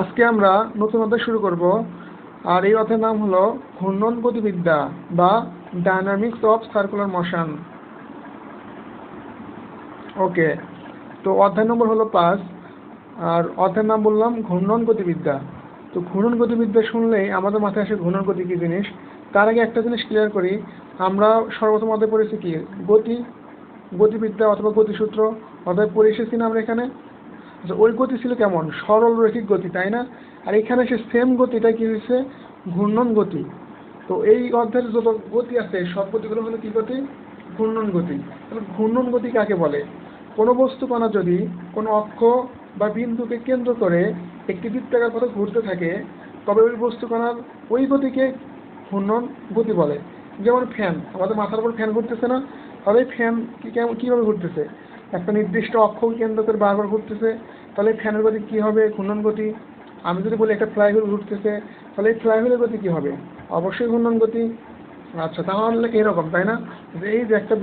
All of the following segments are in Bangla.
আজকে আমরা নতুন অধ্যায় শুরু করব, আর এই অধ্যায়ের নাম হলো ঘূর্ণন গতিবিদ্যা বা dynamics of circular motion okay তো অধ্যায় নম্বর হলো পাঁচ, আর অধ্যায়ের নাম বললাম ঘূর্ণন গতিবিদ্যা। তো ঘূর্ণন গতিবিদ্যা শুনলেই আমাদের মাথায় আসে ঘূর্ণন গতি কী জিনিস? তার আগে একটা জিনিস ক্লিয়ার করি, আমরা সর্বপ্রথম অধ্যায় পড়েছি কি? গতি, গতিবিদ্যা অথবা গতিসূত্র। অধ্যায় পড়ে এসেছি না আমরা এখানে? আচ্ছা ওই গতি ছিল কেমন? সরল রৈখিক গতি, তাই না? আর এখানে সে সেম গতিটা কি হয়েছে? ঘূর্ণন গতি। তো এই অধ্যায়ের যত গতি আছে, সব গতিগুলো হলো কি গতি? ঘূর্ণন গতি। ঘূর্ণন গতি কাকে বলে? কোনো বস্তু কণা যদি কোনো অক্ষ বা বিন্দুকে কেন্দ্র করে একটি বৃত্তাকার পথে ঘুরতে থাকে, তবে ওই বস্তু কণার ওই গতিকে ঘূর্ণন গতি বলে। যেমন ফ্যান আমাদের মাথার উপর ফ্যান ঘুরতেছে না? তাহলে ফ্যান কি কেমন, কীভাবে ঘুরতেছে? একটা নির্দিষ্ট অক্ষকে কেন্দ্র করে বারবার ঘুরতেছে, তাহলে ফ্যানের গতি কী হবে? ঘূর্ণন গতি? আমি যদি বলি একটা ফ্লাইহুইল ঘুরতেছে, তাহলে এই ফ্লাইহুইলের গতি কী হবে? অবশ্যই ঘূর্ণন গতি। আচ্ছা তাহলে এরকম, তাই না? যে এই যে একটা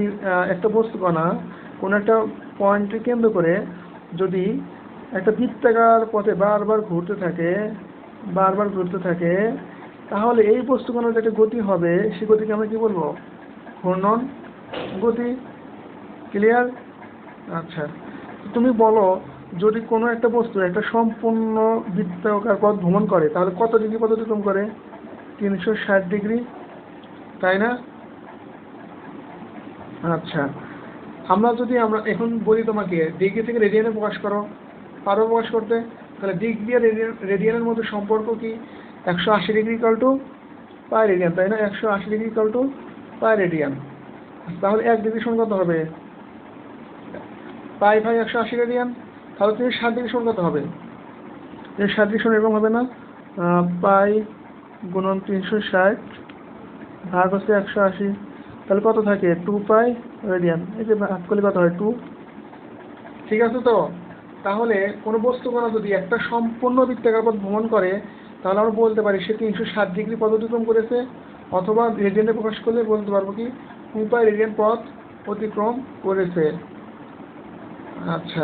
একটা বস্তু কণা কোনো একটা পয়েন্টকে কেন্দ্র করে যদি একটা বৃত্তাকার পথে বারবার ঘুরতে থাকে, বারবার ঘুরতে থাকে, তাহলে এই বস্তু কণার যে একটা গতি হবে সেই গতিকে আমরা কি বলব? ঘূর্ণন গতি। ক্লিয়ার আচ্ছা তুমি বলো, যদি কোনো একটা বস্তু, একটা সম্পূর্ণ বৃত্তাকার পথ ভ্রমণ করে, তাহলে কত ডিগ্রি পথ অতিক্রম করে? তিনশো ষাট ডিগ্রি, তাই না? আচ্ছা আমরা যদি, আমরা এখন বলি তোমাকে, ডিগ্রি থেকে রেডিয়ানে প্রকাশ করো, পারো প্রকাশ করতে, তাহলে ডিগ্রি আর রেডিয়ান, রেডিয়ানের মধ্যে সম্পর্ক কি? একশো আশি degree equal to pi radian তাই না? একশো আশি degree equal to pi radian তাহলে এক ডিগ্রি সমান কত হবে? পাই ভাই একশো আশি রেডিয়ান, তাহলে তুমি ষাট ডিগ্রি সমান কত হবে। এই ষাট ডিগ্রি এরকম হবে না। পাই গুণন তিনশো ষাট, ভাগ হচ্ছে একশো আশি। তাহলে কত থাকে? Two pi radian. এই যে ভাগ করলে কত হয়? টু ঠিক আছে তো? তাহলে কোনো বস্তু কণা যদি একটা সম্পূর্ণ বৃত্তাকার পথ ভ্রমণ করে, তাহলে আমরা বলতে পারি সে তিনশো ষাট ডিগ্রি পথ অতিক্রম করেছে, অথবা রেডিয়ানে প্রকাশ করলে বলতে পারব কি টু পাই রেডিয়ান পথ অতিক্রম করেছে। আচ্ছা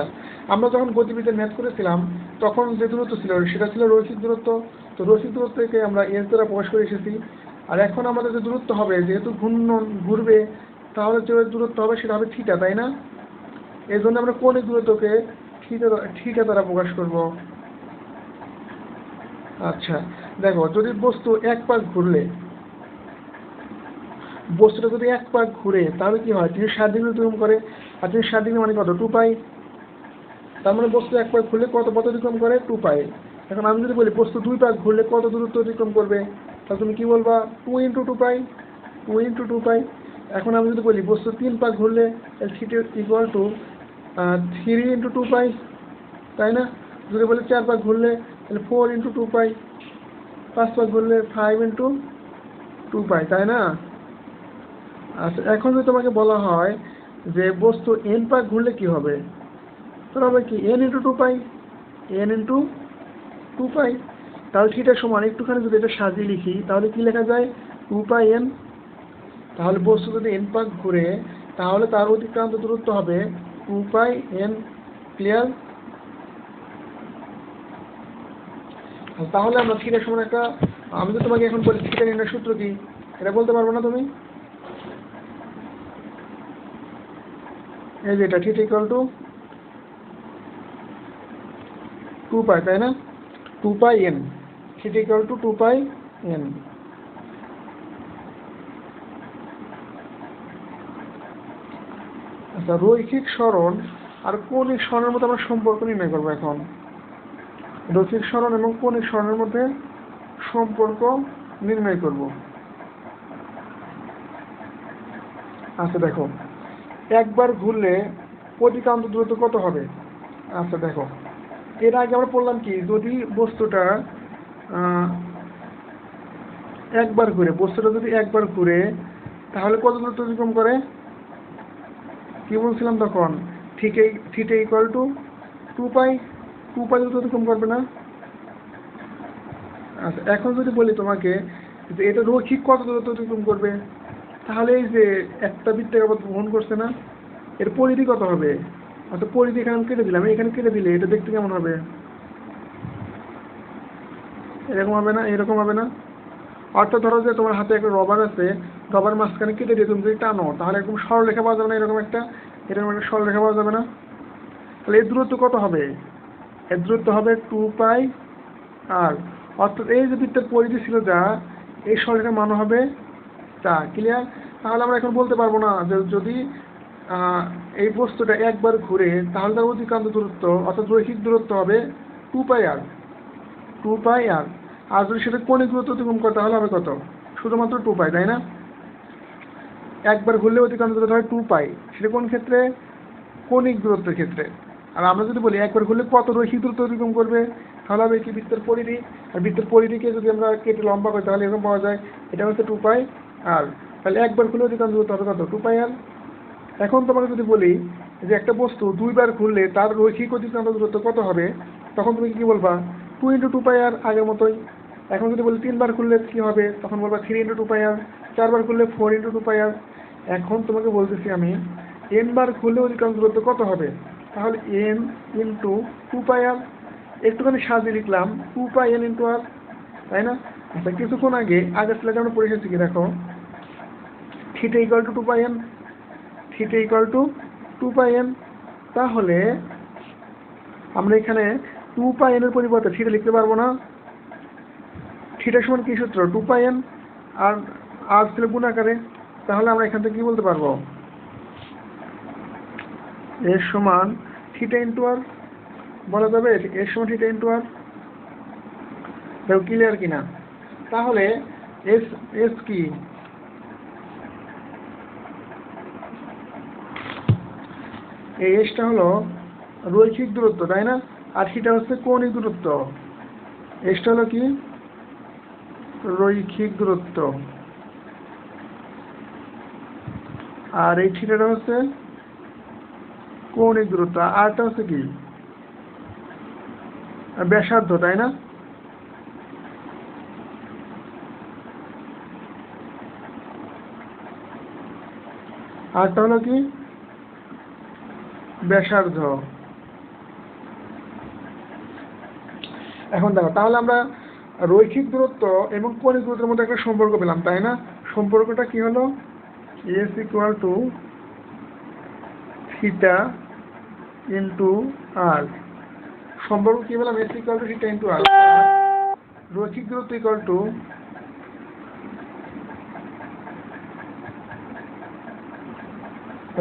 আমরা যখন গতিবিদ্যা ম্যাথ করেছিলাম, তখন যে দূরত্ব ছিল, সেটা ছিল রৈখিক দূরত্ব। তো রৈখিক দূরত্বকে আমরা এস দ্বারা প্রকাশ করে এসেছি। আর এখন আমাদের যে দূরত্ব হবে, যেহেতু ঘূর্ণন ঘুরবে, তাহলে যে দূরত্ব হবে সেটা হবে থিটা তাই না? এই জন্য আমরা কোন দূরত্বকে থিটা দ্বারা প্রকাশ করব? আচ্ছা দেখো, যদি বস্তু এক পাক ঘুরলে, বস্তুটা যদি এক পাক ঘুরে, তাহলে কি হয়? তিনশো ষাট ডিগ্রি অতিক্রম করে। আর তিনশো ষাট ডিগ্রি মানে কত? Two pi. তার মানে বস্তু এক পাক ঘুরলে কত পথ অতিক্রম করে? Two pi. এখন আমি যদি বলি, বস্তু দুই পাক ঘুরলে কত দূরত্ব অতিক্রম করবে? তাহলে তুমি কি বলবা? Two into two pi. Two into two pi. এখন আমি যদি বলি, বস্তু তিন পাক ঘুরলে three equal to three into two pi. তাই না? যদি বলি চার পাক ঘুরলে তাহলে ফোর ইন্টু টু পাই। পাঁচ পাক ঘুরলে ফাইভ ইন্টু টু পাই। তাই না? আচ্ছা এখন যদি তোমাকে বলা হয় যে বস্তু এন পাক ঘুরলে কি হবে? তাহলে হবে কি N into two pi? N into two pi? তাহলে থিটার সমান? একটুখানি যদি এটা সাজিয়ে লিখি, তাহলে কি লেখা যায়? টু পাই এন তাহলে বস্তু যদি এন পাক ঘুরে, তাহলে তার অতিক্রান্ত দূরত্ব হবে টু পাই এন ক্লিয়ার তাহলে আমরা থিটার সমান একটা, আমি তো তোমাকে এখন বলি থিটা নির্ণয় সূত্র কি? এটা বলতে পারব না তুমি? এই যে এটা theta equal to two pi তাই না? Two pi N theta equal to two pi N আচ্ছা রৈখিক সরণ আর কৌণিক সরণের মধ্যে আমরা সম্পর্ক নির্ণয় করব এখন। রৈখিক সরণ এবং কৌণিক সরণের মধ্যে সম্পর্ক নির্ণয় করব। আচ্ছা দেখো। একবার ঘুরলে অতিক্রান্ত দূরত্ব কত হবে? আচ্ছা দেখো। এর আগে আমরা বললাম কি? যদি বস্তুটা একবার ঘুরে, বস্তুটা যদি একবার ঘুরে, তাহলে কত দূরত্ব অতিক্রম করে? কি বলছিলাম তখন? এই theta equal to two pi two pi দূরত্ব অতিক্রম করবে না? আচ্ছা এখন যদি বলি তোমাকে, যে এটা রৈখিক কত দূরত্ব অতিক্রম করবে? তাহলে এই যে একটা বৃত্তাকার পথ ভ্রমণ করছে না, এর পরিধি কত হবে? অর্থাৎ পরিধি এখানে কেটে দিলাম এখানে কেটে দিলে এটা দেখতে কেমন হবে? এরকম হবে না, এরকম হবে না? অর্থাৎ ধরো যে তোমার হাতে একটা রবার আছে রবার মাঝখানে কেটে দিয়ে তুমি যদি টানো, তাহলে এরকম সরলরেখা পাওয়া যাবে না, এরকম একটা এরকম একটা সরলরেখা পাওয়া যাবে না? তাহলে এর দূরত্ব কত হবে? এর দূরত্ব হবে টু পাই আর অর্থাৎ এই যে বৃত্তের পরিধি ছিল যা, এই সরলরেখার মান হবে তা ক্লিয়ার তাহলে আমরা এখন বলতে পারব না যে যদি এই বস্তুটা একবার ঘুরে, তাহলে তার অতিক্রান্ত দূরত্ব, অর্থাৎ রৈখিক দূরত্ব হবে টু পাই আর টু পাই আর আর যদি সেটা কোণিক দূরত্ব অতিক্রম করে, তাহলে হবে কত? শুধুমাত্র টু পাই তাই না? একবার ঘুরলে অতিক্রান্ত দূরত্ব হয় টু পাই সেটা কোন ক্ষেত্রে? কোণিক দূরত্বের ক্ষেত্রে। আর আমরা যদি বলি একবার ঘুরলে কত রৈখিক দূরত্ব অতিক্রম করবে, তাহলে হবে কি বৃত্তের পরিধি? আর বৃত্তের পরিধিকে যদি আমরা কেটে লম্বা করি, তাহলে এরকম পাওয়া যায়। এটা হচ্ছে টু পাই আর তাহলে একবার ঘুরলে অতিক্রান্ত দূরত্ব হবে কত টু পাই আর এখন তোমাকে যদি বলি যে একটা বস্তু দুইবার খুললে তার রৈখিক অতিক্রান্ত দূরত্ব কত হবে, তখন তুমি কি বলবা? টু ইন্টু টু পাই আর আগের মতোই। এখন যদি বলি তিনবার খুললে কি হবে, তখন বলবা three into two pi R. চারবার খুললে four into two pi R. এখন তোমাকে বলতেছি আমি এন বার ঘুরলে অধিকাংশ দূরত্ব কত হবে? তাহলে N into two pi R. একটুখানি সাজিয়ে লিখলাম two pi N into R, তাই না? আচ্ছা কিছুক্ষণ আগে আগের স্লাইডে আমরা পড়ে এসেছি কি দেখো? Theta equal to two pi N theta equal to two pi N তাহলে আমরা এখানে টু পাই এনের পরিবর্তে থিটা লিখতে পারব না। থিটা সমান কি সূত্র? টু পাই এন আর আর ছিল গুণ আকারে। তাহলে আমরা এখান থেকে কি বলতে পারব? এর সমান থিটা ইন্টু আর বলা যাবে এর সমান থিটা ইন্টু আর দেখো ক্লিয়ার কিনা? তাহলে এস এস কি? এই এসটা হলো রৈখিক দূরত্ব, তাই না? আর সেটা হচ্ছে কৌণিক দূরত্ব। এসটা হলো কি? রৈখিক দূরত্ব। আর এই থিটাটা হচ্ছে কৌণিক দূরত্ব। আরটা হচ্ছে কি? ব্যাসার্ধ, তাই না? আরটা হলো কি? ব্যাসার্ধ। এখন দেখো, তাহলে আমরা রৈখিক দূরত্ব এবং কৌণিক দূরত্বের মধ্যে একটা সম্পর্ক পেলাম, তাই না? সম্পর্কটা কি হলো? S equal to theta into R সম্পর্ক কি পেলাম? S equal to theta into R রৈখিক দূরত্ব ইকুয়াল টু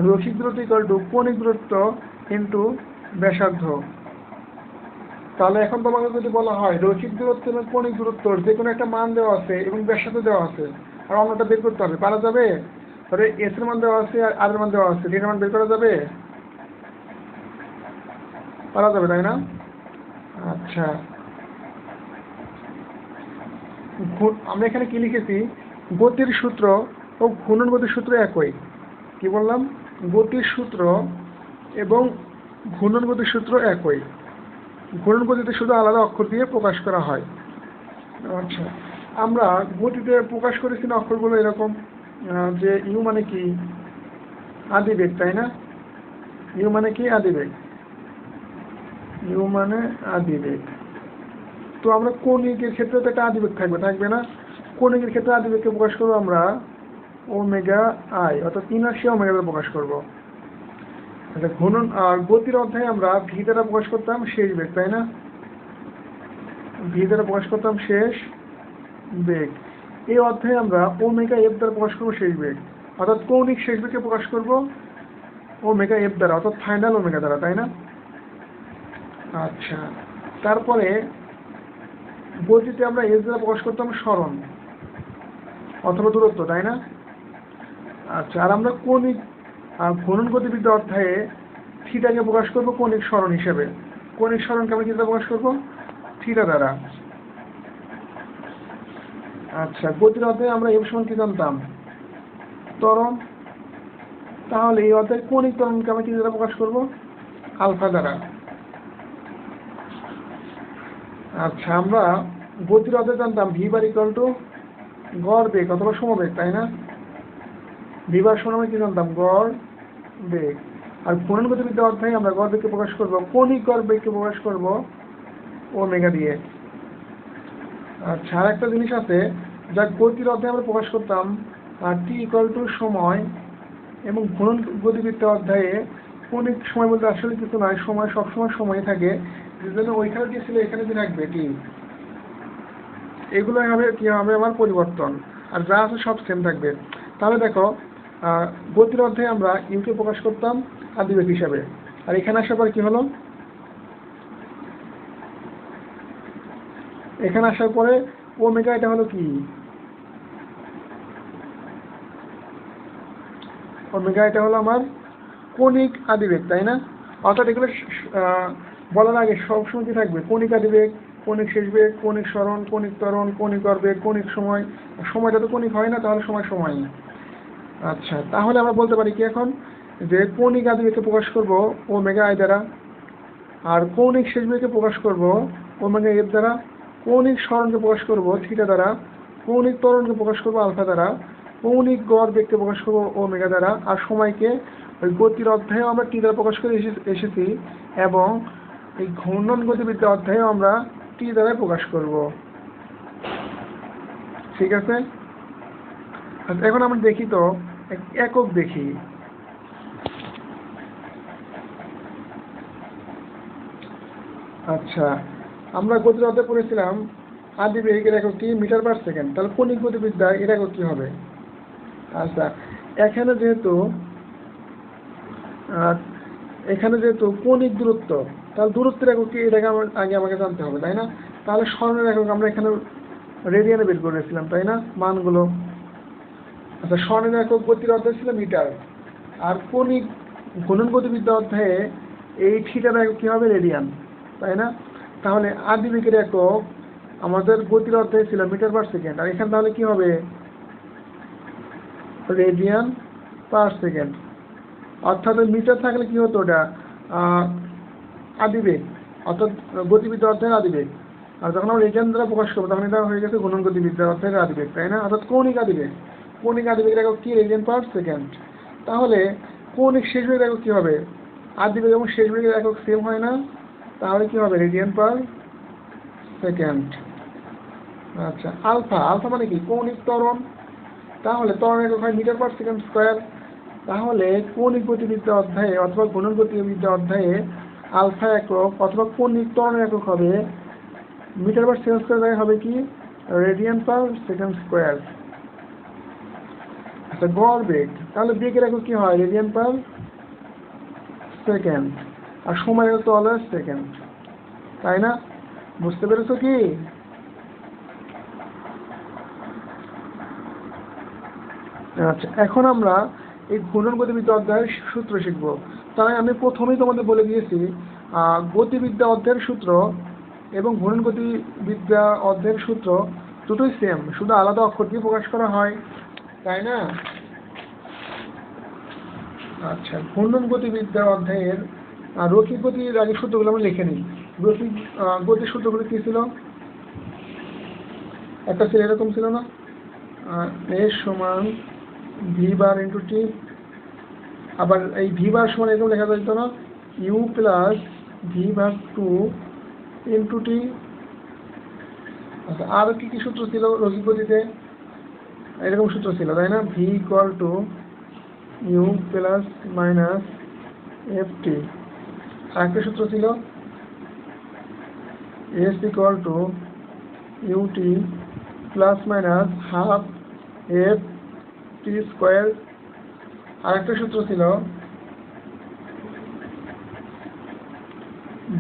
রৈখিক দূরত্ব ইকুয়াল টু কৌণিক দূরত্ব ইন্টু ব্যাসার্ধ। তাহলে এখন তোমাকে যদি বলা হয় রৈখিক দূরত্ব এবং কৌণিক দূরত্ব যে কোনো একটা মান দেওয়া আছে এবং ব্যাসার্ধ দেওয়া আছে, আর অন্যটা বের করতে হবে, পারা যাবে? ধরে এস এর মান দেওয়া আছে আর আর এর মান দেওয়া আছে এর মান বের করা যাবে? পারা যাবে, তাই না? আচ্ছা। আমরা এখানে কি লিখেছি? গতির সূত্র ও ঘূর্ণন গতির সূত্র একই। কি বললাম? গতির সূত্র এবং ঘূর্ণন গতির সূত্র একই। ঘূর্ণন গতিতে শুধু আলাদা অক্ষর দিয়ে প্রকাশ করা হয়। আচ্ছা আমরা গতিতে প্রকাশ করেছি না অক্ষরগুলো এরকম যে ইউ মানে কি? আদিবেগ, তাই না? ইউ মানে কি? আদিবেগ। ইউ মানে আদিবেগ। তো আমরা কৌণিকের ক্ষেত্রে তো একটা আদিবেগ থাকবে থাকবে না? কৌণিকের ক্ষেত্রে আদিবেগকে প্রকাশ করব আমরা ওমেগা আই, অর্থাৎ ইনার্সিয়া ওমেগা দ্বারা প্রকাশ করব। আচ্ছা ঘূর্ণন গতির অধ্যায়ে আমরা ভি দ্বারা প্রকাশ করতাম শেষ বেগ, তাই না? ভি দ্বারা প্রকাশ করতাম শেষ বেগ। এই অধ্যায়ে আমরা ওমেগা এফ দ্বারা প্রকাশ করব শেষ বেগ। অর্থাৎ কৌণিক শেষ বেগকে প্রকাশ করব ওমেগা এফ দ্বারা, অর্থাৎ ফাইনাল ওমেগা দ্বারা, তাই না? আচ্ছা তারপরে গতিতে আমরা এস দ্বারা প্রকাশ করতাম স্মরণ, অথবা দূরত্ব, তাই না? আচ্ছা আর আমরা কৌণিক ঘূর্ণন গতিবিদ্যা অধ্যায়ে থিটাকে প্রকাশ করব কৌণিক স্মরণ হিসেবে। কৌণিক স্মরণকে আমি কি দ্বারা প্রকাশ করব? থিটা দ্বারা। আচ্ছা গতির অধ্যায়ে আমরা এর সমান কি জানতাম? তরণ। তাহলে এই অধ্যায়ে কৌণিক ত্বরণকে আমি কি দ্বারা প্রকাশ করব? আলফা দ্বারা। আচ্ছা আমরা গতির অধ্যায়ে জানতাম ভি বার ইকুয়াল টু গড় বেগ অথবা সমবেগ, তাই না? সমান আমরা কি জানতাম? গড় বেগ আর ঘূর্ণন গতিবিদ্যা অধ্যায়ে আমরা গড় বেগকে প্রকাশ করব? কৌণিক গড় বেগকে প্রকাশ করব? ওমেগা দিয়ে। আচ্ছা আর একটা জিনিস আছে, যা গতির অধ্যায়ে আমরা প্রকাশ করতাম, আর টি ইকুয়াল টু সময় এবং ঘূর্ণন গতিবিদ্যা অধ্যায়ে অনেক সময় বলতে আসলে কিছু নয় সময় সবসময় সময় থাকে, যে জন্য ওইখানে যে ছিল, এখানে যে রাখবে টি এগুলো হবে কি হবে আমার পরিবর্তন, আর যা আছে সব সেম থাকবে। তাহলে দেখো গতির অধ্যায়ে আমরা ইউকে প্রকাশ করতাম আদিবেগ হিসাবে। আর এখানে আসার পর কি হলো? এখানে আসার পরে ওমেগা এটা হলো কি? ওমেগা এটা হলো আমার কণিক আদিবেগ, তাই না? অর্থাৎ এগুলো বলার আগে সবসময় কি থাকবে? কণিক আদিবেগ, কণিক শেষ বেগ, কণিক স্মরণ, কণিক তরণ কণিক অর্বেগ কণিক সময়। সময়টা তো কণিক হয় না, তাহলে সময় সময়। আচ্ছা তাহলে আমরা বলতে পারি কি এখন? যে কৌণিক আদিবেগকে প্রকাশ করব ওমেগা আই দ্বারা আর কৌণিক শেষ বেগকে প্রকাশ করব ওমেগা এর দ্বারা কৌণিক স্মরণকে প্রকাশ করব থিটা দ্বারা কৌণিক ত্বরণকে প্রকাশ করব আলফা দ্বারা কৌণিক গড় বেগকে প্রকাশ করব ওমেগা দ্বারা আর সময়কে ওই গতির অধ্যায়েও আমরা টি দ্বারা প্রকাশ করে এসে- এসেছি এবং এই ঘূর্ণন গতিবিদ্যা অধ্যায়েও আমরা টি দ্বারা প্রকাশ করব। ঠিক আছে? আচ্ছা, এখন আমরা দেখি তো একক দেখি। আচ্ছা আমরা গতির অধ্যায় পড়েছিলাম আদি বেগের একক কি? Metre per second. তাহলে কণিক গতিবিদ্যা এর একক কি হবে? আচ্ছা এখানে যেহেতু এখানে যেহেতু কণিক দূরত্ব, তাহলে দূরত্বের একক কি? এটাকে আমার আগে আমাকে জানতে হবে, তাই না? তাহলে স্মরণের একক আমরা এখানে রেডিয়ানে বের করেছিলাম, তাই না? মানগুলো। আচ্ছা স্মরণের একক গতির অধ্যায় ছিল মিটার। আর কণিক ঘূর্ণন গতিবিদ্যা অধ্যায়ে এই থিটার একক কি হবে রেডিয়ান তাই না? তাহলে আদিবেগের একক আমাদের গতির অধ্যায়ে ছিল মিটার পার সেকেন্ড আর এখানে তাহলে কি হবে? রেডিয়ান পার সেকেন্ড অর্থাৎ মিটার থাকলে কি হতো ওটা? আদিবেগ, অর্থাৎ গতিবিদ্যা অধ্যায়ের আদিবেগ। আর যখন আমরা রেডিয়ান দ্বারা প্রকাশ করব, তখন এটা হয়ে গেছে গুণন গতিবিদ্যা অধ্যায়ের আদিবেগ, তাই না? অর্থাৎ কৌণিক আদিবেগ। কৌণিক আদিবেগের একক কি রেডিয়ান পার সেকেন্ড তাহলে কৌণিক শেষ বেগের একক কি হবে? আদিবেগ এবং শেষ বেগের একক সেম হয় না, তাহলে কি হবে? রেডিয়ান পার সেকেন্ড আচ্ছা আলফা আলফা মানে কি? কৌণিক ত্বরণ। তাহলে ত্বরণ একক হয় মিটার পার সেকেন্ড স্কোয়ার তাহলে কৌণিক গতিবিদ্যা অধ্যায়ে অথবা গুণন গতিবিদ্যা অধ্যায়ে আলফা একক অথবা কৌণিক ত্বরণ একক হবে। মিটার পার সেকেন্ড স্কোয়ার হবে কি? রেডিয়ান পার সেকেন্ড স্কোয়ার আচ্ছা গড় বেগ তাহলে বেগের একক কি হয়? রেডিয়ান পার সেকেন্ড আর সময় তো অলওয়েজ সেকেন্ড তাই না? বুঝতে পেরেছ কি? আচ্ছা এখন আমরা এই ঘূর্ণন গতিবিদ্যা অধ্যায়ের সূত্র শিখব। তাই আমি প্রথমেই তোমাদের বলে দিয়েছি গতিবিদ্যা অধ্যায়ের সূত্র এবং ঘূর্ণন গতিবিদ্যা অধ্যায়ের সূত্র দুটোই সেম শুধু আলাদা অক্ষর দিয়ে প্রকাশ করা হয়। তাই না? আচ্ছা ঘূর্ণন গতিবিদ্যা অধ্যায়ের রৈখিক গতির আগে সূত্রগুলো আমরা লিখে নিই। আহ, গতির সূত্রগুলো কী ছিল? একটা ছিল এরকম ছিল না? এর সমান ভি বার ইন্টু টি। আবার এই ভি বার সমান এরকম লেখা যেত না? ইউ প্লাস ভি ভাগ টু ইন্টু টি। আচ্ছা আর কি কি সূত্র ছিল রৈখিক গতিতে? এরকম সূত্র ছিল, তাই না? V equal to U plus minus F T আরেকটা সূত্র ছিল S equal to U T plus minus half F T square আরেকটা সূত্র ছিল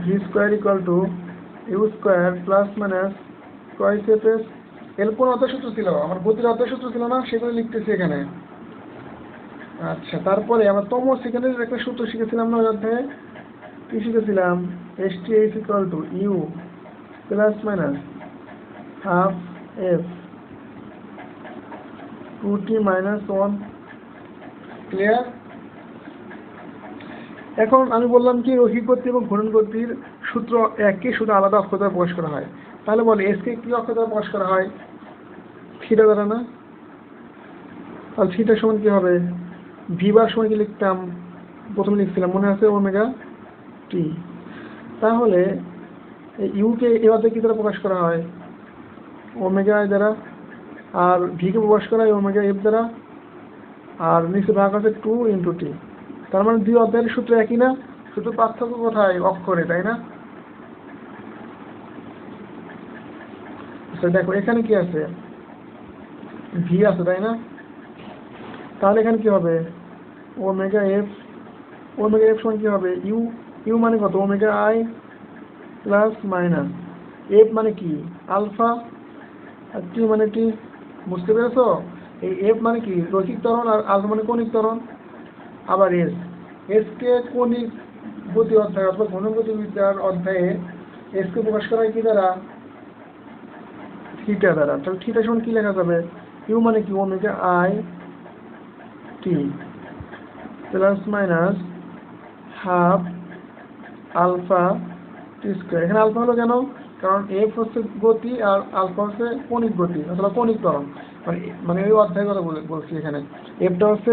V square equal to U square plus minus twice F S এরপর অর্ধ সূত্র ছিল, আমার গতির সূত্র ছিল না, সেগুলো লিখতেছি এখানে। আচ্ছা তারপরে আমরা তম সেকেন্ডের একটা সূত্র শিখেছিলাম না অধ্যায়ে? কি শিখেছিলাম? S T H equal to U plus minus half F two T minus one clear এখন আমি বললাম কি, রৈখিক গতি এবং ঘূর্ণন গতির সূত্র একই শুধু আলাদা দ্বারা প্রকাশ করা হয়। তাহলে বলে এসকে কি দ্বারা প্রকাশ করা হয়? থিটা দ্বারা না তাহলে থিটা সমান কি হবে? ভিবার সময় কি লিখতাম? প্রথমে লিখছিলাম, মনে আছে ওমেগা টি তাহলে ইউকে এবার কি দ্বারা প্রকাশ করা হয়? ওমেগা আই দ্বারা। আর ভিকে প্রকাশ করা হয় ওমেগা এফ দ্বারা। আর নিচে ভাগ আছে টু ইন্টু টি তার মানে দুই অধ্যায়ের সূত্র একই না? শুধু পার্থক্য কোথায়? অক্ষরে, তাই না? আচ্ছা দেখো, এখানে কি আছে? ভি আছে, তাই না? তাহলে এখানে কি হবে? ওমেগা এফ ওমেগা এফ সমান কি হবে? ইউ ইউ মানে কত? Omega I plus minus F মানে কি? আলফা আর টি মানে টি বুঝতে পেরেছ? এই এফ মানে কি? রৈখিক ত্বরণ আর আলফা মানে কণিক ত্বরণ। আবার এস এসকে কণিক গতি অধ্যায় অথবা ঘনগতিবিদ্যার অধ্যায়ে এসকে প্রকাশ করা হয় কি দ্বারা? থিটা দ্বারা। তাহলে থিটা সমান কি লেখা যাবে? ইউ মানে কি? Omega I T. Plus minus half alpha T square. এখানে আলফা হলো কেন? কারণ এফ হচ্ছে গতি আর আলফা হচ্ছে কণিক গতি, অথবা কণিক ত্বরণ। মানে মানে ওই অধ্যায় কথা বলছি এখানে। এফটা হচ্ছে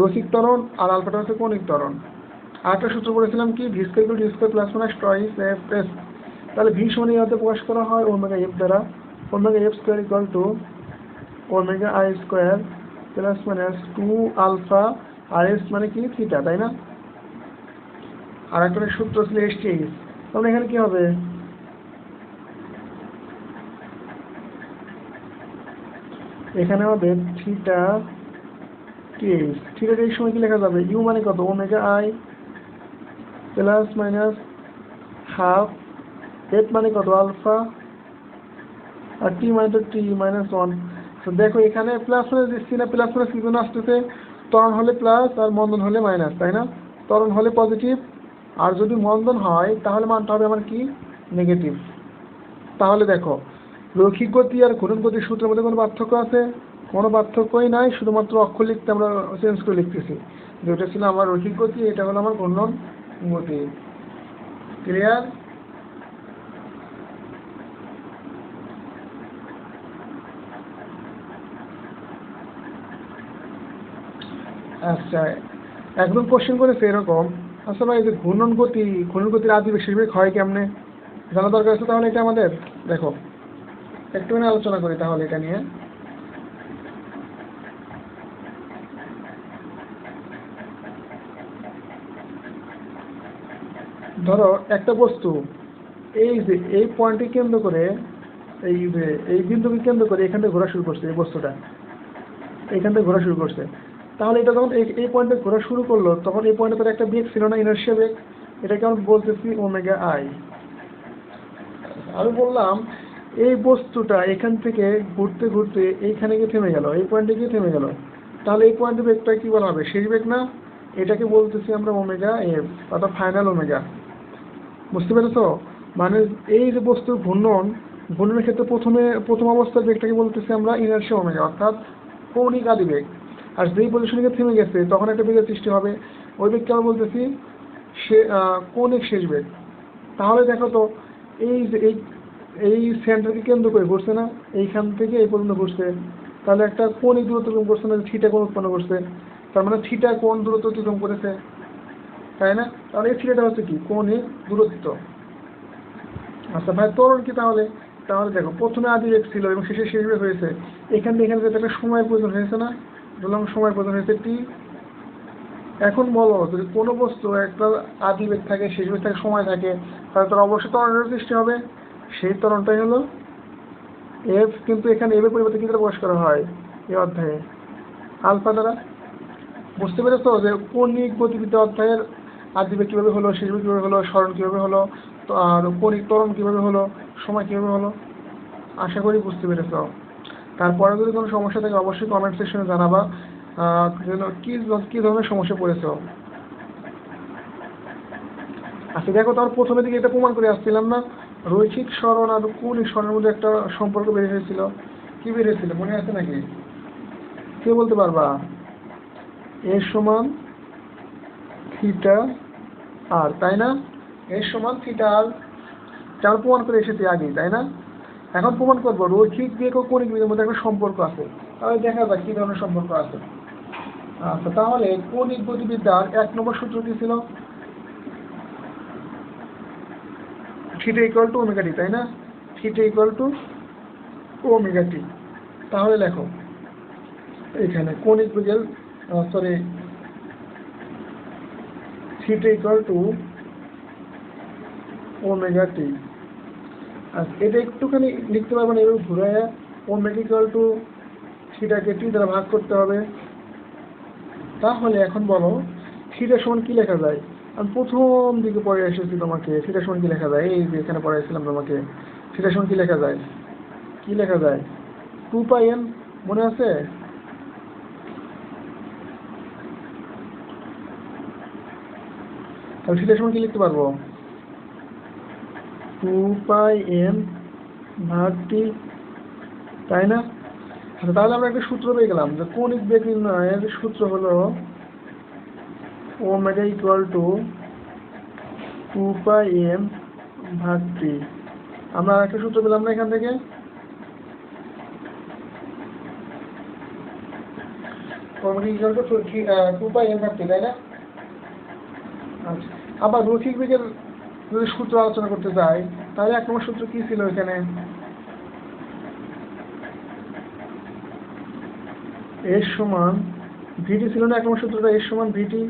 রসিক তরণ আর আলফাটা হচ্ছে কণিক ত্বরণ। আর একটা সূত্র বলেছিলাম কি? V square two D square plus minus twice F S তাহলে ভি সমান অধ্যায়ে প্রকাশ করা হয় ওমেগা এফ দ্বারা। Omega F square equal to omega I square plus minus two alpha R S মানে কি? থিটা তাই না? আর একটা সূত্র ছিল এস টি এইচ তাহলে এখানে কি হবে? এখানে হবে থিটা টিএইচ থিটা টিএইচ সময় কি লেখা যাবে? ইউ মানে কত? Omega I plus minus half F মানে কত? আলফা আর টি মানে তো টি মাইনাস ওয়ান দেখো এখানে প্লাস মাইনাস দিচ্ছি না প্লাস কি জন্য আসতেছে, ত্বরণ হলে প্লাস আর মন্দন হলে মাইনাস তাই না? ত্বরণ হলে পজিটিভ আর যদি মন্দন হয়, তাহলে মানটা হবে আমার কি? নেগেটিভ তাহলে দেখো, রৈখিক গতি আর ঘূর্ণন গতির সূত্রের মধ্যে কোনো পার্থক্য আছে? কোনো পার্থক্যই নাই, শুধুমাত্র অক্ষর লিখতে আমরা চেঞ্জ করে লিখতেছি। যেটা ছিল আমার রৈখিক গতি, এটা হলো আমার ঘূর্ণন গতি। ক্লিয়ার আচ্ছা একদম কোশ্চেন করেছে এরকম। আচ্ছা ভাই যে ঘূর্ণন গতি, ঘূর্ণন গতির আদি বেশি বেগ হয় কেমনে? জানা দরকার আছে তাহলে এটা আমাদের? দেখো একটুখানি আলোচনা করি তাহলে এটা নিয়ে। ধরো, একটা বস্তু, এই যে, এই পয়েন্টকে কেন্দ্র করে, এই যে, এই বিন্দুকে কেন্দ্র করে এখান থেকে ঘোরা শুরু করছে, এই বস্তুটা। এখান থেকে ঘোরা শুরু করছে। তাহলে এটা যখন এই পয়েন্টে ঘোরা শুরু করল, তখন এই পয়েন্টে তার একটা বেগ ছিল না ইনার্শিয়া বেগ এটাকে আমরা বলতেছি ওমেগা আই আমি বললাম, এই বস্তুটা এখান থেকে ঘুরতে ঘুরতে এইখানে গিয়ে থেমে গেল, এই পয়েন্টে গিয়ে থেমে গেল। তাহলে এই পয়েন্টের বেগটা কি বলা হবে? শেষ বেগ না? এটাকে বলতেছি আমরা ওমেগা এফ অর্থাৎ ফাইনাল ওমেগা বুঝতে পেরেছ? মানে এই যে বস্তুর ঘূর্ণন, ঘূর্ণনের ক্ষেত্রে প্রথমে প্রথম অবস্থার বেগটাকে বলতেছি আমরা ইনার্শিয়া ওমেগা অর্থাৎ কৌণিক আদি বেগ আর যেই পজিশনে থেমে গেছে, তখন একটা বেগের সৃষ্টি হবে। ওই বেগকে আমরা বলতেছি, সে কৌণিক শেষ বেগ তাহলে দেখো তো, এই যে, এই এই সেন্টারকে কেন্দ্র করে ঘুরছে না, এইখান থেকে এই পর্যন্ত ঘুরছে। তাহলে একটা কৌণিক দূরত্ব অতিক্রম করছে না থিটা কোণ উৎপন্ন করছে? তার মানে থিটা কোন দূরত্ব অতিক্রম করেছে? তাই না? তাহলে এই থিটাটা হচ্ছে কি? কৌণিক দূরত্ব আচ্ছা ভাই ত্বরণ কি তাহলে? তাহলে দেখো, প্রথমে আদি বেগ ছিল এবং শেষে শেষ বেগ হয়েছে। এখান থেকে এখানে একটা সময়ের প্রয়োজন হয়েছে না? বললাম সময়ের প্রয়োজন হয়েছে টি। এখন বলো, যদি কোনো বস্তু একটা আদি বেগ থাকে, শেষ বেগ থাকে, সময় থাকে, তাহলে তার অবশ্যই তরণের সৃষ্টি হবে। সেই ত্বরণটাই হলো এফ কিন্তু এখানে এফ এর পরিবর্তে কি প্রকাশ করা হয়? এই অধ্যায়ে। আলফা দ্বারা। বুঝতে পেরেছ যে কৌণিক গতিবিদ্যা অধ্যায়ের আদি বেগ কীভাবে হলো, শেষ কীভাবে হলো, স্মরণ কীভাবে হলো আর কৌণিক তরণ কীভাবে হলো, সময় কীভাবে হলো? আশা করি বুঝতে পেরেছ। তারপরে যদি কোনো সমস্যা থাকে, অবশ্যই কমেন্ট সেকশনে জানাবা। কি কি ধরনের সমস্যা পড়েছো? আচ্ছা দেখো, তার প্রথমে দিকে এটা প্রমাণ করে আসছিলাম না। রৈখিক স্মরণ আর কৌণিক স্মরণের মধ্যে একটা সম্পর্ক বের হয়েছিল। কি বের হয়েছিল, মনে আছে নাকি? কে বলতে পারবা? এর সমান থিটা আর, তাই না? এর সমান থিটা আর চার প্রমাণ করে এসেছি আগেই, তাই না? এখন প্রমাণ করব রৈখিক বেগ ও কৌণিক বেগের মধ্যে একটা সম্পর্ক আছে? তাহলে দেখা যাক কি ধরনের সম্পর্ক আছে। আচ্ছা তাহলে কৌণিক গতিবিদ্যার এক নম্বর সূত্র কি ছিল? Theta equal to omega T তাই না? Theta equal to omega T তাহলে লেখো, এখানে কৌণিক বেগের sorry theta equal to omega T এটা একটুখানি লিখতে পারবেন, এভাবে ঘুরে ওমেগা ইকুয়াল টু থিটাকে টি দ্বারা ভাগ করতে হবে। তাহলে এখন বলো থিটা সমান কি লেখা যায়? আমি প্রথম দিকে পড়ে এসেছি তোমাকে থিটা সমান কি লেখা যায়? এই যে এখানে পড়াইছিলাম তোমাকে থিটা সমান কি লেখা যায়? কি লেখা যায়? টু পাই এন মনে আছে? তাহলে থিটা সমান কি লিখতে পারব? টু পাই এন ভাগ টি তাই না? আচ্ছা তাহলে আমরা একটা সূত্র পেয়ে গেলাম যে কৌণিক বেগ নির্ণয়ের সূত্র হলো omega equal to two pi M ভাগ টি আমরা একটা সূত্র পেলাম না এখান থেকে? Omega equal to two pi M ভাগ তাই না? আচ্ছা আবার রৈখিক বেগের যদি সূত্র আলোচনা করতে চাই তাহলে এক নম্বর সূত্র কি ছিল এখানে? এর সমান ভিটি ছিল না এক নম্বর সূত্রটা এর সমান ভিটি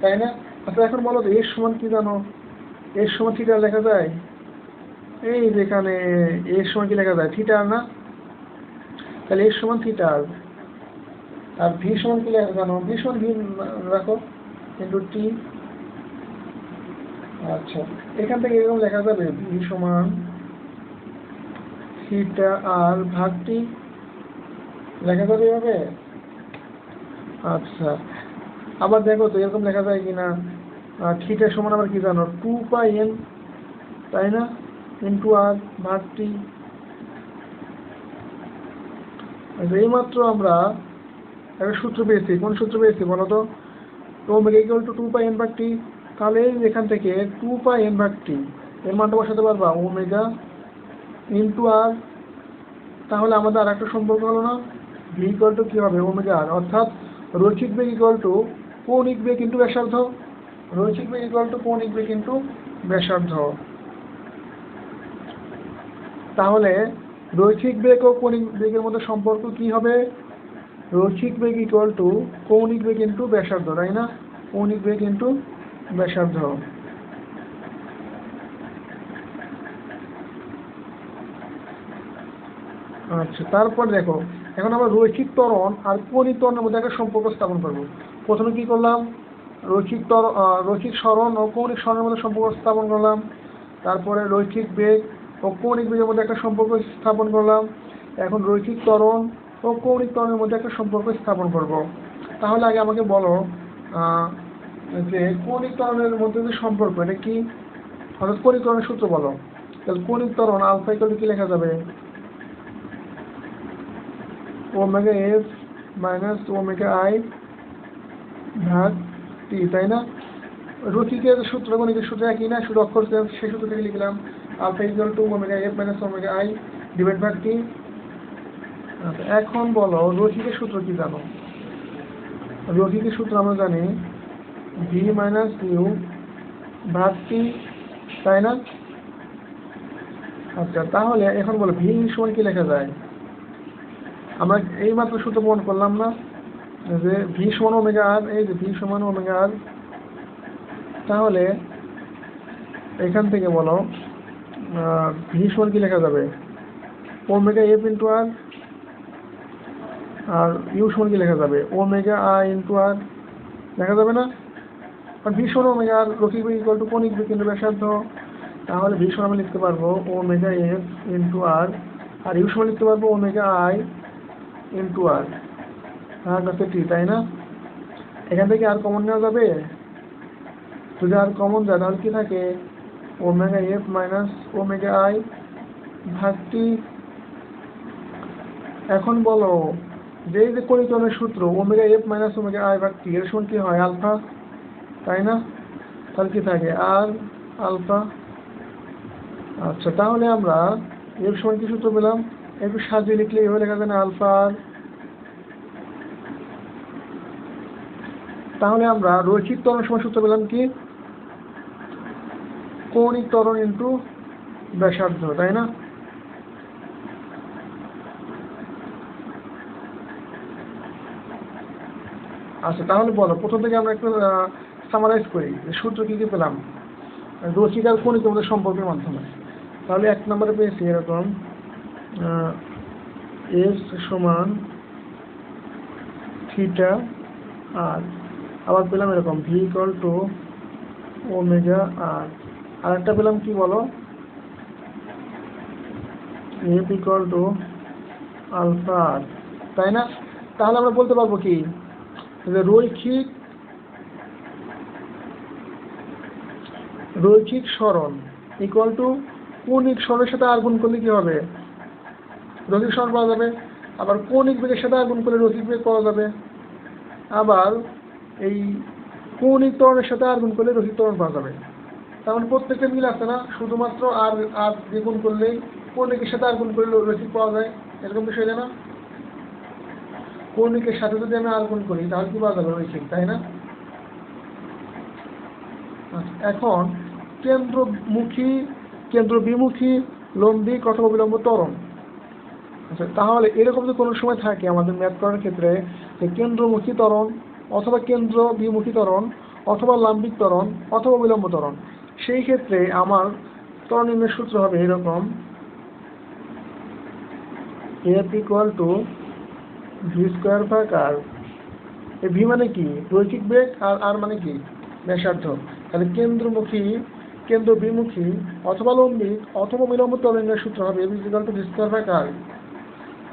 তাই না? আচ্ছা এখন বলো তো এর সমান কি জানো? এর সমান থিটা লেখা যায়? এই যেখানে এর সমান কি লেখা যায়? থিটার না? তাহলে এর সমান থিটার আর ভি সমান কি লেখা, জানো? ভি সমান ভি রাখো ইন্টু টি আচ্ছা। এখান থেকে এরকম লেখা যাবে ভি সমান থিটা আর ভাগ টি লেখা যাবে এভাবে আচ্ছা। আবার দেখো তো এরকম লেখা যায় কিনা। থিটার সমান আবার কি জানো? টু পাই এন তাই না? ইন্টু আর ভাগ টি আচ্ছা এইমাত্র আমরা একটা সূত্র পেয়েছি। কোন সূত্র পেয়েছি বলো তো? টু টু পাই এন ভাগ টি তাহলে এখান থেকে টু পাই এন ভাগ টি এর মানটা বসাতে পারবা ওমেগা ইন্টু আর তাহলে আমাদের আর একটা সম্পর্ক হলো না ভি টু কী হবে ওমেগা আর অর্থাৎ রৈখিক বেগ ইকুয়াল টু কৌণিক বেগ ইন্টু ব্যাসার্ধ। রৈখিক বেগ ইকুয়াল টু কৌণিক বেগ ইন্টু ব্যাসার্ধ। তাহলে রৈখিক বেগ ও কৌণিক বেগের মধ্যে সম্পর্ক কি হবে? রৈখিক বেগ ইকুয়াল টু কৌণিক বেগ ইন্টু ব্যাসার্ধ, তাই না? কৌণিক বেগ ইন্টু ব্যাসার্ধ। আচ্ছা তারপর দেখো, এখন আমরা রৈখিক ত্বরণ আর ত্বরণের মধ্যে একটা সম্পর্ক স্থাপন করব। প্রথমে কি করলাম? রৈখিক তর রৈখিক স্মরণ ও কৌণিক স্মরণের মধ্যে সম্পর্ক স্থাপন করলাম। তারপরে রৈখিক বেগ ও কৌণিক বেগের মধ্যে একটা সম্পর্ক স্থাপন করলাম। এখন রৈখিক ত্বরণ ও কৌণিক ত্বরণের মধ্যে একটা সম্পর্ক স্থাপন করব। তাহলে আগে আমাকে বলো যে কৌণিক ত্বরণের মধ্যে যে সম্পর্ক, এটা কি? অর্থাৎ কৌণিক ত্বরণের সূত্র বলো। তাহলে কৌণিক ত্বরণ আলফা ইকুয়াল কি লেখা যাবে? Omega F minus omega I ভাগ টি তাই না? রথিকের সূত্র, গণিতের সূত্র একই না? শুধু অক্ষর চেঞ্জ সেই সূত্র থেকে লিখলাম alpha equal to omega F minus omega I divide ভাগ টি এখন বলো রথিকের সূত্র কি জানো? রথিকের সূত্র আমরা জানি ভি মাইনাস ইউ ভাগ টি তাই না? আচ্ছা তাহলে এখন বলো ভি সমান কি লেখা যায়? আমরা এই মাত্র সূত্র প্রমাণ করলাম না যে ভি সমান ওমেগা আর এই যে ভি সমান ওমেগা আর তাহলে এখান থেকে বলো ভি সমান কি লেখা যাবে? ওমেগা এফ ইন্টু আর আর ইউ সমান কি লেখা যাবে? ওমেগা আই ইন্টু আর লেখা যাবে না? আর ভি সমান ওমেগা আর রকিক বেগ ইকুয়াল টু কনিক বেগ ব্যাসার্ধ। তাহলে ভি সমান আমি লিখতে পারব ওমেগা এফ ইন্টু আর আর ইউ লিখতে পারব ওমেগা আই ইন্টু আর আর কাছে টি তাই না? এখান থেকে আর কমন নেওয়া যাবে? যদি আর কমন যায়, তাহলে কী থাকে? Omega F minus omega I ভাগ টি এখন বলো, যে যে পরিচনের সূত্র, omega F minus omega I ভাগ টি এর সমান কী হয়? আলফা? তাই না? তাহলে কি থাকে? আর আলফা আচ্ছা তাহলে আমরা এর সময় কি সূত্র পেলাম? একটু সাজিয়ে লিখলে এভাবে লেখা যায় না আলফা আর তাহলে আমরা রৈখিক তরণ সময় সূত্র পেলাম কি? কৌণিক তরণ ইন্টু ব্যাসার্ধ, তাই না? আচ্ছা তাহলে বলো, প্রথম থেকে আমরা একটু সামারাইজ করি সূত্র কী কী পেলাম? রসিক আর কণিকের মধ্যে সম্পর্কের মাধ্যমে। তাহলে এক নম্বরে পেয়েছি এরকম এস সমান থিটা আর। আবার পেলাম এরকম, V equal to omega R. আর একটা পেলাম কি বলো? F equal to alpha R. তাই না? তাহলে আমরা বলতে পারব কি? যে রৈখিক রৈখিক সরণ ইকুয়াল টু কৌণিক সরণের সাথে আর গুণ করলে কি হবে? রৈখিক সরণ পাওয়া যাবে। আবার কৌণিক বেগের সাথে আর গুণ করলে রৈখিক বেগ পাওয়া যাবে। আবার এই কৌণিক ত্বরণের সাথে আর গুণ করলে রৈখিক ত্বরণ পাওয়া যাবে। তার মানে প্রত্যেকটা মিল আছে না? শুধুমাত্র আর আর দিয়ে গুণ করলেই কৌণিকের সাথে আর গুণ করলে রৈখিক পাওয়া যায়? এরকম বিষয় না? কৌণিকের সাথে যদি আমি আর গুণ করি তাহলে কি পাওয়া যাবে রৈখিক তাই না? আচ্ছা, এখন কেন্দ্রমুখী কেন্দ্র বিমুখী লম্বিক অথবা বিলম্ব ত্বরণ। আচ্ছা তাহলে এরকম যদি কোনো সময় থাকে আমাদের ম্যাথ করার ক্ষেত্রে যে কেন্দ্রমুখী তরণ অথবা কেন্দ্র বিমুখী তরণ অথবা লাম্বিক ত্বরণ অথবা বিলম্ব ত্বরণ, সেই ক্ষেত্রে আমার নির্ণয়ের সূত্র হবে এরকম। F equal to V square ভাগ আর এই ভি মানে কি? রৈখিক বেগ আর আর মানে কি? ব্যাসার্ধ। তাহলে কেন্দ্রমুখী কেন্দ্র বিমুখী অথবা লম্বিক অথবা বিলম্ব ত্বরণের সূত্র হবে স্কোয়ার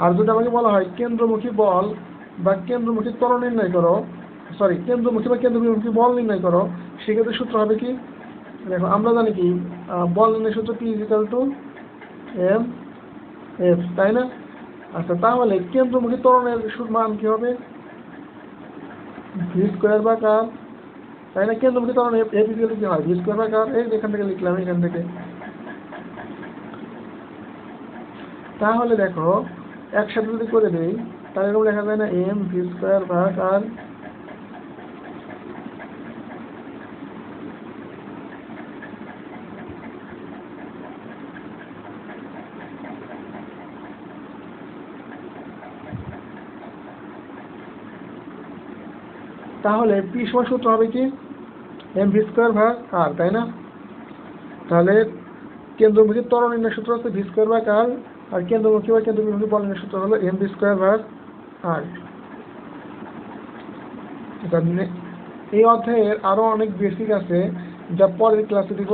আর যদি আমাকে বলা হয় কেন্দ্রমুখী বল বা কেন্দ্রমুখী ত্বরণ নির্ণয় করো সরি কেন্দ্রমুখী বা কেন্দ্রবিমুখী বল নির্ণয় করো, সেক্ষেত্রে সূত্র হবে কি? দেখো, আমরা জানি কি বল নির্ণয় সূত্র P equal to M F তাই না? আচ্ছা তাহলে কেন্দ্রমুখী ত্বরণের মান কি হবে? ভি স্কোয়ার বা কার তাই না? কেন্দ্রমুখী এ ইজিক্যাল কি হয়। ভি স্কোয়ার বা কার এই এখান থেকে লিখলাম, এখান থেকে। তাহলে দেখো, একসাথে যদি করে দিই, তাহলে এরকম লেখা যায় না এম ভি স্কোয়ার ভাগ আর তাহলে পি সমান সূত্র হবে কি? এম ভি স্কোয়ার ভাগ আর তাই না? তাহলে কেন্দ্রমুখী ত্বরণ নির্ণয় সূত্র হচ্ছে ভি স্কোয়ার ভাগ আর আর কেন্দ্রমুখী বা কেন্দ্রবিমুখী বল নির্ণয় সূত্র হলো এম ভি স্কোয়ার ভাগ আর এই অধ্যায়ের আরও অনেক বেসিক আছে, যা পরের ক্লাসে দিব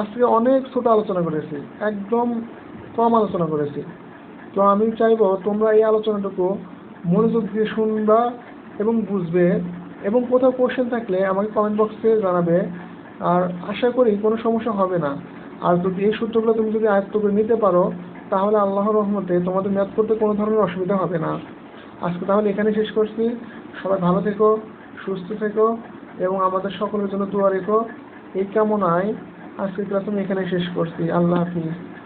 আজকে অনেক ছোট আলোচনা করেছি, একদম কম আলোচনা করেছি। তো আমি চাইব তোমরা এই আলোচনাটুকু মনোযোগ দিয়ে শুনবা এবং বুঝবে এবং কোথাও কোশ্চেন থাকলে আমাকে কমেন্ট বক্সে জানাবে। আর আশা করি কোনো সমস্যা হবে না। আর যদি এই সূত্রগুলো তুমি যদি আয়ত্ত করে নিতে পারো, তাহলে আল্লাহর রহমতে তোমাদের ম্যাথ করতে কোনো ধরনের অসুবিধা হবে না। আজকে তাহলে এখানে শেষ করছি। সবাই ভালো থেকো, সুস্থ থেকো, এবং আমাদের সকলের জন্য দোয়া রেখো। এই কামনায় আজকের ক্লাস আমি এখানে শেষ করছি। আল্লাহ হাফিজ।